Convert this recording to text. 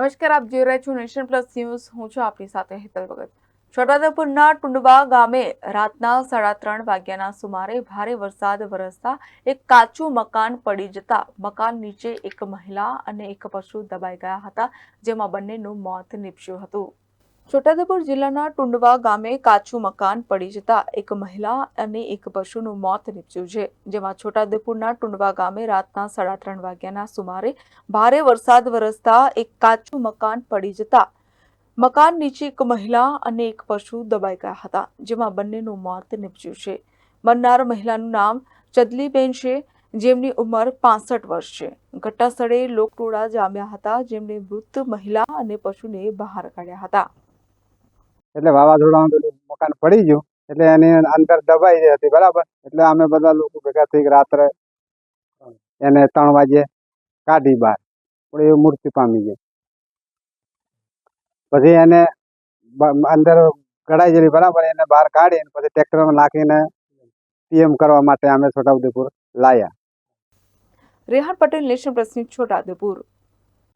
નમસ્કાર, આપ જોઈ રહ્યા છો નેશન પ્લસ ન્યૂઝ. હું છું આપની સાથે હેતલ ભગત. છોટાઉદેપુરના ટુંડવા ગામે રાતના સાડા ત્રણ વાગ્યાના સુમારે ભારે વરસાદ વરસતા એક કાચું મકાન પડી જતા મકાન નીચે એક મહિલા અને એક પશુ દબાઈ ગયા હતા, જેમાં બંનેનું મોત નીપજ્યું હતું. છોટાઉદેપુર જિલ્લાના ટુંડવા ગામે કાચું મકાન પડી જતા એક મહિલા અને એક પશુનું મોત નીપજ્યું છે, જેમાં છોટાઉદેપુરના ટુંડવા ગામે રાતના સાડા ત્રણ વાગ્યાના સુમારે ભારે વરસાદ વરસતા એક કાચું મકાન પડી જતા મકાન નીચે એક મહિલા અને એક પશુ દબાઈ ગયા હતા, જેમાં બંનેનું મોત નીપજ્યું છે. મરનાર મહિલાનું નામ ચદલીબેન છે, જેમની ઉંમર પાસઠ વર્ષ છે. ઘટના સ્થળે લોકટોળા જામ્યા હતા જેમણે મૃત મહિલા અને પશુને બહાર કાઢ્યા હતા. એટલે વાવાઝોડામાં પેલું મકાન પડી ગયું, એટલે એની અંદર દબાઈ હતી, બરાબર? એટલે અમે બધા લોકો ભેગા થઈ રાત્રે, એને ત્રણ વાગે કાઢી બહાર, પણ એ મૃત્યુ પામી ગઈ. પછી એને અંદર કઢાઈ ગયેલી, બરાબર? એને બહાર કાઢીને પછી ટ્રેક્ટરમાં નાખીને પીએમ કરવા માટે અમે છોટાઉદેપુર લાયા. Rehan Patel national press news, Chhota Udaipur.